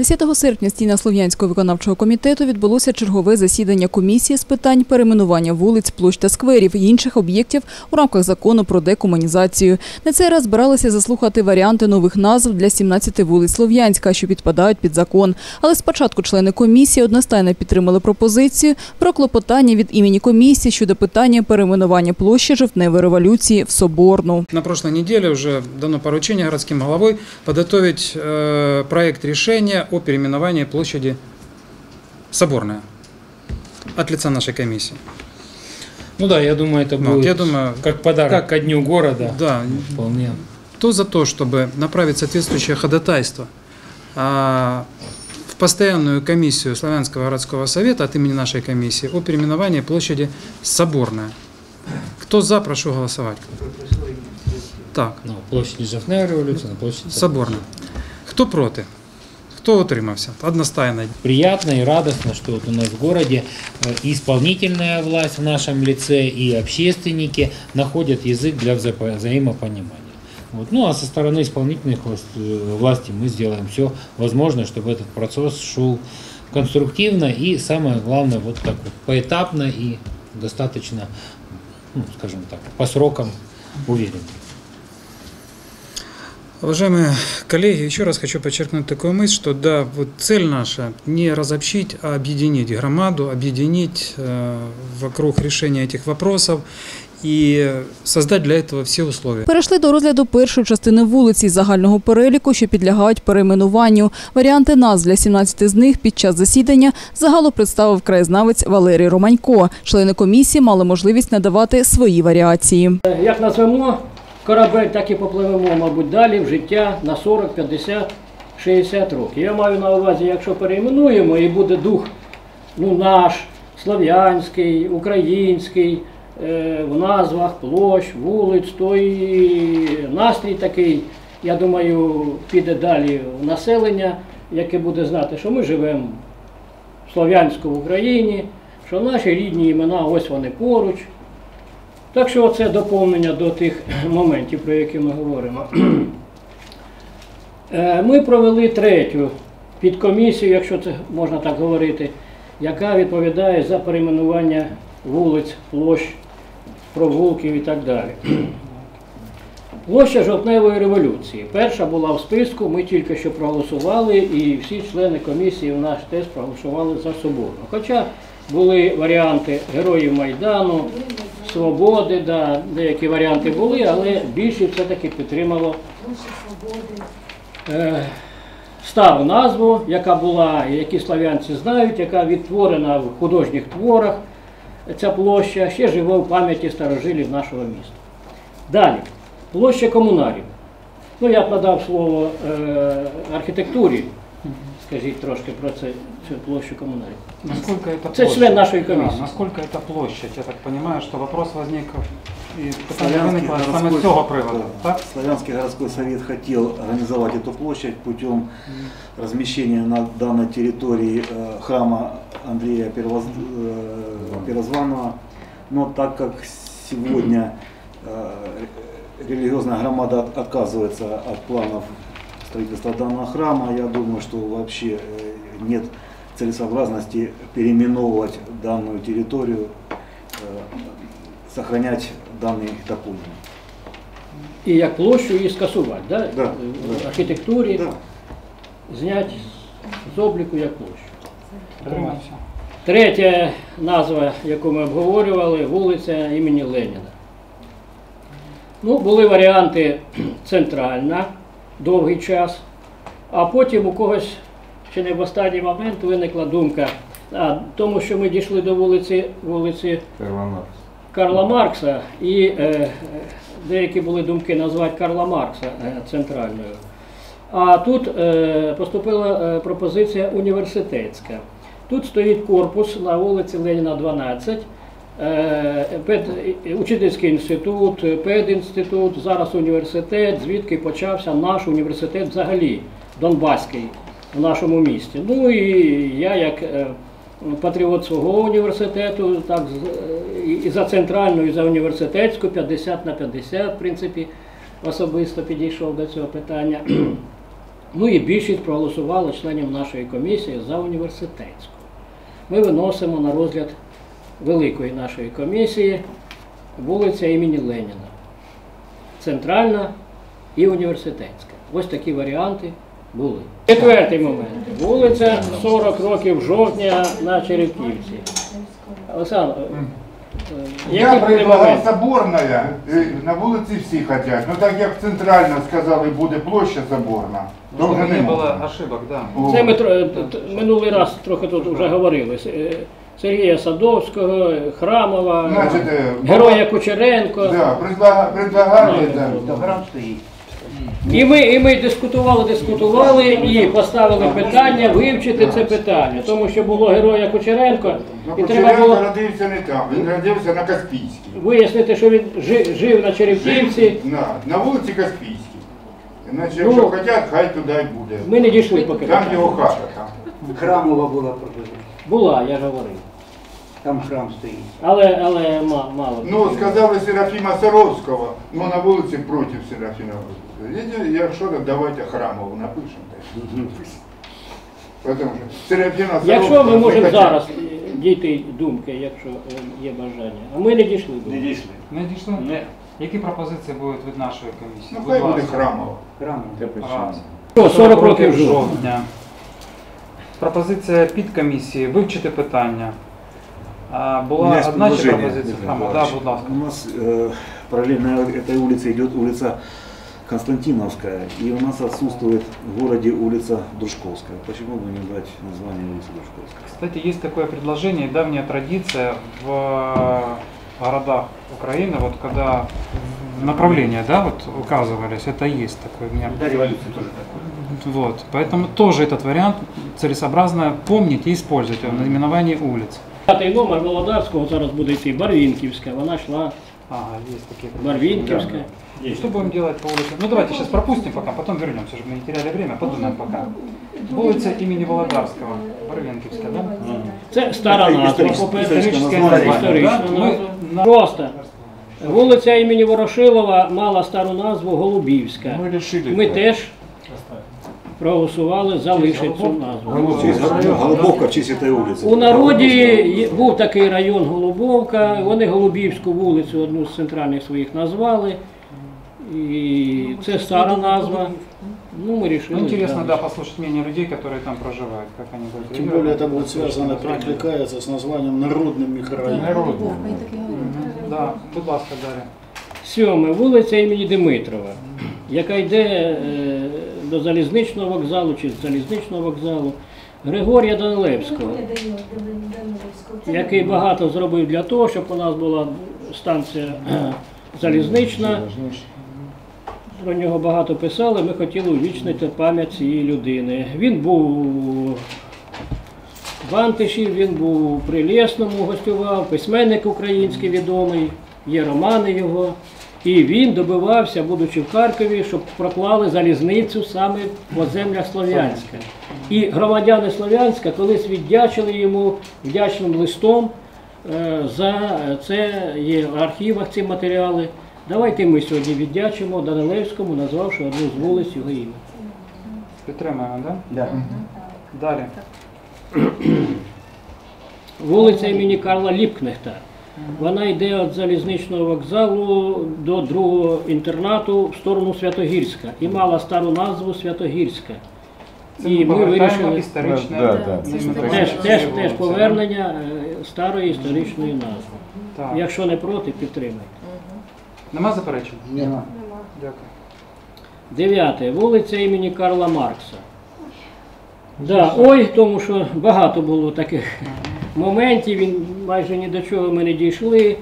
10 серпня стіна Слов'янського виконавчого комітету відбулося чергове засідання комісії з питань перейменування вулиць, площ та скверів і інших об'єктів у рамках закону про декомунізацію. На цей раз збиралися заслухати варіанти нових назв для 17 вулиць Слов'янська, що підпадають під закон. Але спочатку члени комісії одностайно підтримали пропозицію про клопотання від імені комісії щодо питання перейменування площі жовтневої революції в Соборну. На прошлой неделе уже дано поручение городским головой подготовить э, проект решения о переименовании площади Соборная от лица нашей комиссии. Ну да, я думаю, это Ну, будет я думаю, как подарок как- ко дню города. да, Вполне. кто за то, чтобы направить соответствующее ходатайство а, в постоянную комиссию Славянского городского совета от имени нашей комиссии о переименовании площади Соборная. Кто за, прошу голосовать. Так. Ну, площадь Жовтневої революції, на площадь Соборна. Хто проти? Хто утримався? Одностайно. Приятно и радостно, что вот у нас в городе э, исполнительная власть в нашем лице, и общественники находят язык для взаимо- взаимопонимания. Вот. Ну а со стороны исполнительных э, власти мы сделаем все возможное, чтобы этот процесс шел конструктивно и самое главное вот так вот поэтапно и достаточно, ну, скажем так, по срокам уверенно. Уважаемые коллеги, еще раз хочу подчеркнуть такую мысль, что да, вот цель наша не разобщить, а объединить громаду, объединить э, вокруг решения этих вопросов и создать для этого все условия. Перейшли до розгляду першої частини вулиці з загального переліку, що підлягають перейменуванню. Варіанти назв для 17 з них під час засідання загалу представив краєзнавець Валерій Романько. Члени комісії мали можливість надавати свої варіації. Як назвемо корабель, так і попливемо, мабуть, далі в життя на 40, 50, 60 років. Я маю на увазі, якщо перейменуємо і буде дух ну, наш, слов'янський, український, е, в назвах площ, вулиць, то і настрій такий, я думаю, піде далі в населення, яке буде знати, що ми живемо в Слов'янську в Україні, що наші рідні імена ось вони поруч. Так що це доповнення до тих моментів, про які ми говоримо. Е, Ми провели третю підкомісію, якщо це можна так говорити, яка відповідає за перейменування вулиць, площ, провулків і так далі. Площа жовтневої революції. Перша була в списку, ми тільки що проголосували, і всі члени комісії в наш теж проголосували за соборну. Хоча були варіанти героїв Майдану, Свободи, да, деякі варіанти були, але більшість все-таки підтримало е, стару назву, яка була, які слав'янці знають, яка відтворена в художніх творах. Ця площа ще живе в пам'яті старожилів нашого міста. Далі, площа комунарів. Ну, я надав слово е, архітектурі. Скажіть трошки про це, цю площу комунарів. Насколько это Это член нашей комиссии. Да, насколько это площадь? Я так понимаю, что вопрос возник и питание Славянский виникло саме городской, з цього приводу. да, Так? Славянский городской совет хотел организовать эту площадь путем размещения на данной территории э, храма Андрея Первоз- э, Первозванного. Но так как сегодня э, религиозная громада от- отказывается от планов строительства данного храма, я думаю, что вообще э, нет целесообразности переименовывать данную территорию, э, сохранять данный топоним. І як площу її скасувати, да? Да, в да. архітектурі Да. зняти з обліку як площу. Підтримується. Третя назва, яку ми обговорювали, вулиця імені Леніна. Ну, були варіанти центральна довгий час, а потім у когось ще не в останній момент виникла думка, а, тому що ми дійшли до вулиці, вулиці Карла Маркса, і е, е, деякі були думки назвати Карла Маркса е, центральною. А тут е, поступила е, пропозиція університетська. Тут стоїть корпус на вулиці Леніна 12, е, пед, учительський інститут, педінститут, зараз університет, звідки почався наш університет взагалі, Донбаський в нашому місті. Ну і я як е, патріот свого університету, так е, і за центральну, і за університетську 50 на 50, в принципі, особисто підійшов до цього питання. Ну і більшість проголосувала членів нашої комісії за університетську. Ми виносимо на розгляд великої нашої комісії вулиця імені Леніна. Центральна і університетська. Ось такі варіанти були. Четвертий момент. Вулиця 40 років жовтня на Черепківці. Олександр, е, е, Я предлагав моменти? Е, на вулиці всі хотять. Ну так як центрально сказали, буде площа Соборна, то Чтобы вже не можна. ошибок, да. Це ми минулий раз трохи тут вже говорили. Сергія Садовського, Храмова, Значить, е, Героя Кучеренко. Да, предлага- предлагали, да. І ми, і ми дискутували, дискутували і поставили питання вивчити це питання, тому що було героя Кучеренко, Ну, і треба Кучеренко було родився не там, він родився на Каспійській. вияснити, що він жи- жив на Черепківці. На, на вулиці Каспійській. Значить, Ну, якщо хочуть, хай туди й буде. Ми не дійшли поки. Там його хата там. Храмова була пропозиція. Була, я ж говорив. Там храм стоїть. Але, але ма- мало. Ну, сказали Серафіма Саровського, ну на вулиці проти Серафіма. Іди, Якщо так, давайте храмову напишемо. теж. Тому що Серафіма Якщо ми можемо зараз е, дійти думки, якщо е, є бажання. А ми не дійшли до. Не дійшли. Не дійшли? Які пропозиції будуть від нашої комісії? Ну, Будь хай буде ласка. храмова. Храмова. Раз. О, 40 років жовтня. жовтня. Пропозиція підкомісії вивчити питання. А, У Була меня есть одна ще предложение, пропозиція. Дмитрий Хама, да, Николаевич. будь ласка. У нас э, параллельно этой улице идет улица Константиновская, и у нас отсутствует в городе улица Дружковская. Почему бы не дать название улицы Дружковской? Кстати, есть такое предложение, и давняя традиция в э, городах Украины, вот когда направления, да, вот указывались, это есть такое у меня. До революції теж так. Вот, поэтому тоже этот вариант целесообразно помнить и использовать в наименовании улиц. П'ятий номер Володарського зараз буде йти Барвінківська. Вона йшла Ага, есть такие. Барвінківська. Что будем делать по улице? Ну давайте сейчас пропустим пока, потом вернемся, чтобы мы не теряли время, подумаем пока. Улица имени Володарского, Барвенківська, да? Це стара Це назва, історичне- по-перше, історичне історична названня, да? Ми назва. на- Просто. Вулиця імені Ворошилова мала стару назву Голубівська. Мы решили. Ми так. теж проголосували залишити цю назву. В честь Гол- Голубовка в честь этой улицы. У народі є- був такий район Голубовка, вони Голубівську вулицю одну з центральних своїх назвали. І це стара назва. Ну, ми Ну, вирішили. интересно, да, послушать мнение людей, которые там проживают, как они будут Тем реагировать более на это будет такое связано, название. перекликается с названием народным микрорайоном. Народный. Да, будь ласка, Дар'я. Сьоме, вулиця імені Димитрова, яка йде е, до залізничного вокзалу чи з залізничного вокзалу. Григорія Данилевського, який багато зробив для того, щоб у нас була станція залізнична. Про нього багато писали, ми хотіли увічнити пам'ять цієї людини. Він був в Антиші, він був при Лєсному, гостював, письменник український відомий, є романи його. І він добивався, будучи в Харкові, щоб проклали залізницю саме по землях Слов'янська. І громадяни Слов'янська колись віддячили йому вдячним листом е, за це є в архівах ці матеріали. Давайте ми сьогодні віддячимо Данилевському, назвавши одну з вулиць його ім'я. Підтримуємо, да? Да. Далі. Вулиця імені Карла Ліпкнехта. Вона йде від залізничного вокзалу до другого інтернату в сторону Святогірська і мала стару назву Святогірська. Це І ми вирішили історичне Да, да. теж, теж, теж повернення е, старої історичної назви. Так. Якщо не проти, підтримайте. Нема заперечень? Нема. Дякую. Дев'яте. Вулиця імені Карла Маркса. Да, ой, тому що багато було таких моментів, він майже ні до чого ми не дійшли.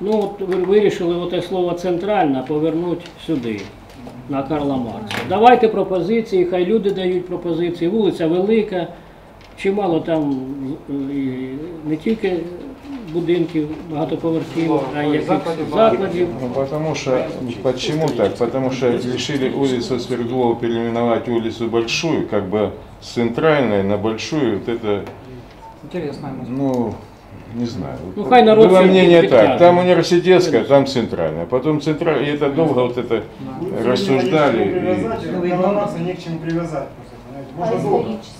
Ну, от вирішили оте слово центральна повернути сюди, на Карла Маркса. Давайте пропозиції, хай люди дають пропозиції. Вулиця велика, чимало там не тільки будинків багатоповерхівок, а й якихось Закладів. Ну, потому что, почему так? Потому что решили улицу Свердлова переименовать улицу Большую, как бы с центральной на Большую, вот это, Інтересна мысль. ну, не знаю. Ну, хай народ Было мнение так, там университетская, там центральная. Потом центральная, и это долго вот это рассуждали. и- не к чему привязать. Можно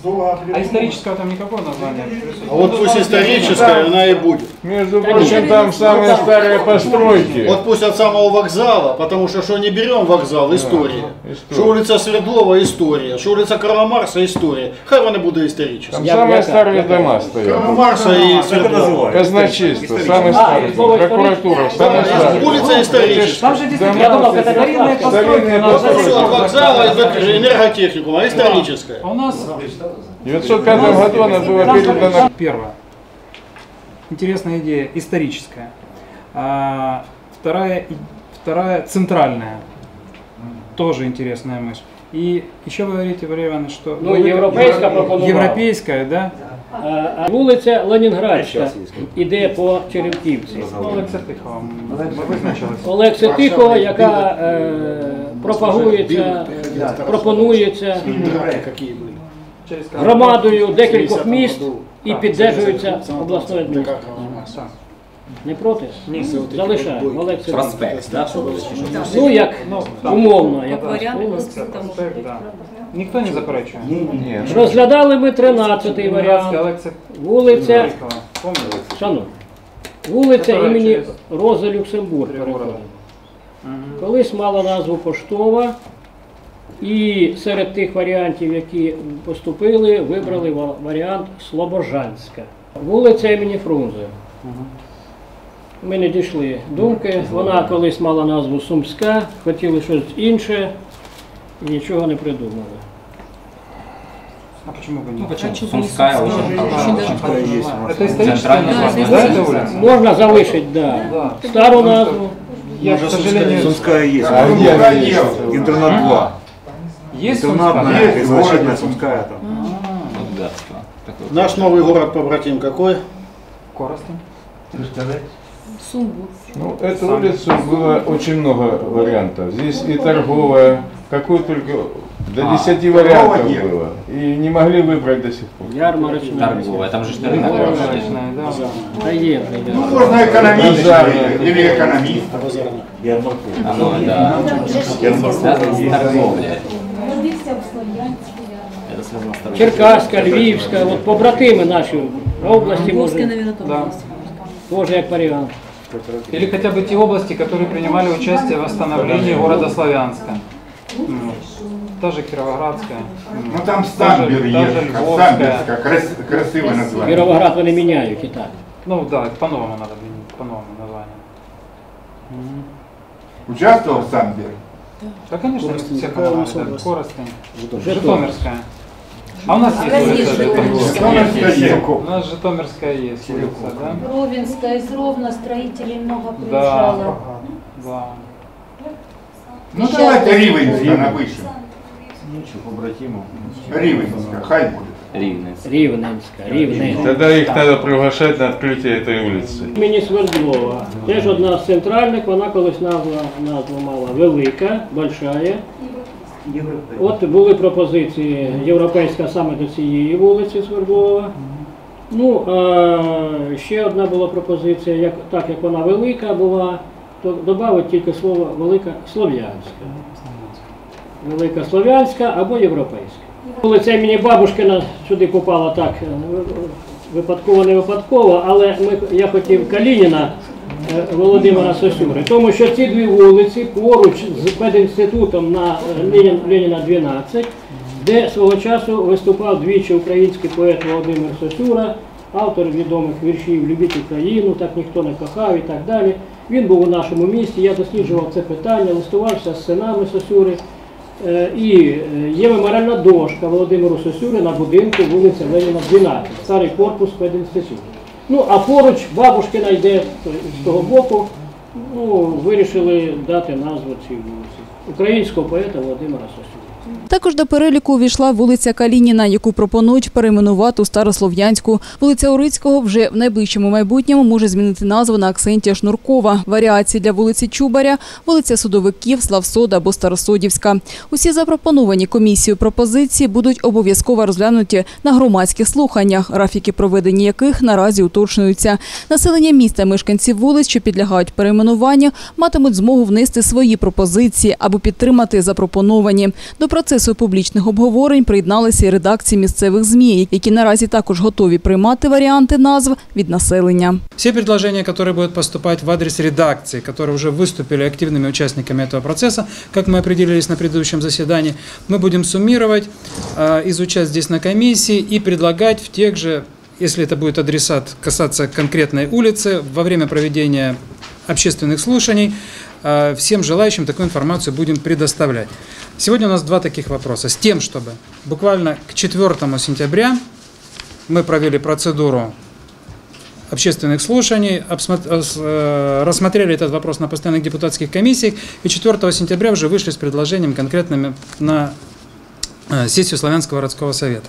долго А исторического там никакого названия? А вот пусть историческая, она и будет. Между прочим, там самые старые постройки. Вот пусть от самого вокзала, потому что что не берем вокзал, история. история. Что улица Свердлова, история. Что улица Карла Марса, история. Хай вона буде історична. Там Я- самые я- старые я- дома стоят. Карла Марса и Свердлова. Казначейство, самый А, старый. Прокуратура, самый старый. Улица историческая. Там же действительно, Я думал, это старинные постройки. Все от вокзала и до энерготехникума, историческая. А у нас В 905 году она была передана Первое. Интересная идея, историческая. А, вторая, вторая центральная. Тоже интересная мысль. И еще вы говорите, Валерий Иванович, что... Ну, пропонувала. Европейская, да? А, а Вулиця Ленінградська. Іде по Черевківці. Олекса Тихова. Яка е, пропагується, пропонується Через громадою декількох міст і піддержується обласною адміністрацією. Не проти? Ні. Залишаємо. Олекси Проспект, да? Ну, як умовно, як да. Ніхто не заперечує? Нет. Розглядали ми 13-й варіант. Вулиця. Шановні, вулиця імені через- Рози Люксембург переходить. Колись мала назву Поштова, і серед тих варіантів, які поступили, вибрали ва- варіант Слобожанська. Вулиця імені Фрунзе Ми не дійшли думки. Вона колись мала назву Сумська, хотіли щось інше і нічого не придумали. А почему бы Ну нет? почему? Сумская очень Это историческая Центральная название, площадь. да, эта улица? Можна залишити, да. Да. Стару назву. Я, к сожалению, Сумская есть. А где она есть? Интернат 2. есть Интернатная, Сумская? изначальная Сумская там. Богатство. Такое. Наш новый город побратим какой? Коростень. Ну, эту улицу было очень много вариантов. Здесь и торговая, какую только до 10 вариантов было. И не могли выбрать до сих пор. Ярмарочна. Торговая, там же ж рынок большой. Ярмарочная, да. Таємний. Ну, можно экономист Базарная. или экономист. Ярмарку. Оно, да. Связано с торговлей. Это связано с торговлей. Черкаська, Львівська, от побратими наші області може, Да. теж як варіант. Или хотя бы те области, которые принимали участие в восстановлении города Славянска. М. Та же Кировоградская. М. Ну там Та же- Самбер та же есть, Львовская. Самберская, крас- красивое название. Кіровоград вони міняють і так. Ну да, по-новому надо объединить, по-новому названию. Участвовал в Самбер? Да, конечно, Коростень. все Какая у нас понимали, да. область? Коростень. Житомир. Житомирская. А у нас есть улица Житомирская. Житомирская. У нас Житомирская есть улица, да? Ровенская из Ровно строителей много Да. приезжало. Да. Ну давайте Ривенская напишем. Ривенская, хай будет. Рівненська. Рівненська, Рівненська. Тогда их надо приглашать на открытие этой улицы. Імені Свердлова. Теж одна з центральних, вона колись назва, назву мала Велика, Большая. От були пропозиції європейська саме до цієї вулиці Свердлова. Ну, а ще одна була пропозиція, як, так як вона велика була, то додати тільки слово велика слов'янська. Велика слов'янська або європейська. Вулиця імені Бабушкина сюди попала так випадково, не випадково, але ми, я хотів Калініна Володимира Сосюри, тому що ці дві вулиці поруч з пединститутом на е, Ленін- Леніна 12, де свого часу виступав двічі український поет Володимир Сосюра, автор відомих віршів Любіть Україну, так ніхто не кохав і так далі. Він був у нашому місті, я досліджував це питання, листувався з синами Сосюри. Е, І е, є меморіальна дошка Володимиру Сосюри на будинку вулиця Леніна 12, старий корпус пединституту. Ну, а поруч бабушкина йде з того боку, ну, вирішили дати назву цій вулиці. Українського поета Володимира Сосюри. Також до переліку увійшла вулиця Калініна, яку пропонують перейменувати у Старослов'янську. Вулиця Урицького вже в найближчому майбутньому може змінити назву на Аксентія Шнуркова. Варіації для вулиці Чубаря, вулиця Судовиків, Славсода або Старосодівська. Усі запропоновані комісією пропозиції будуть обов'язково розглянуті на громадських слуханнях, графіки проведення яких наразі уточнюються. Населення міста, мешканці вулиць, що підлягають перейменуванню, матимуть змогу внести свої пропозиції або підтримати запропоновані. До процесу публічних обговорень приєдналися і редакції місцевих ЗМІ, які наразі також готові приймати варіанти назв від населення. Все предложения, которые будут поступать в адрес редакции, которые уже выступили активными участниками этого процесса, как мы определились на предыдущем заседании, мы будем суммировать, э, изучать здесь на комиссии и предлагать в тех же, если это будет адресат касаться конкретной улицы, во время проведения общественных слушаний, э, всем желающим такую информацию будем предоставлять. Сегодня у нас два таких вопроса. С тем, чтобы буквально к 4 сентября мы провели процедуру общественных слушаний, э, э, рассмотрели этот вопрос на постоянных депутатских комиссиях и 4 сентября уже вышли с предложением конкретными на э, сессию Славянского городского совета.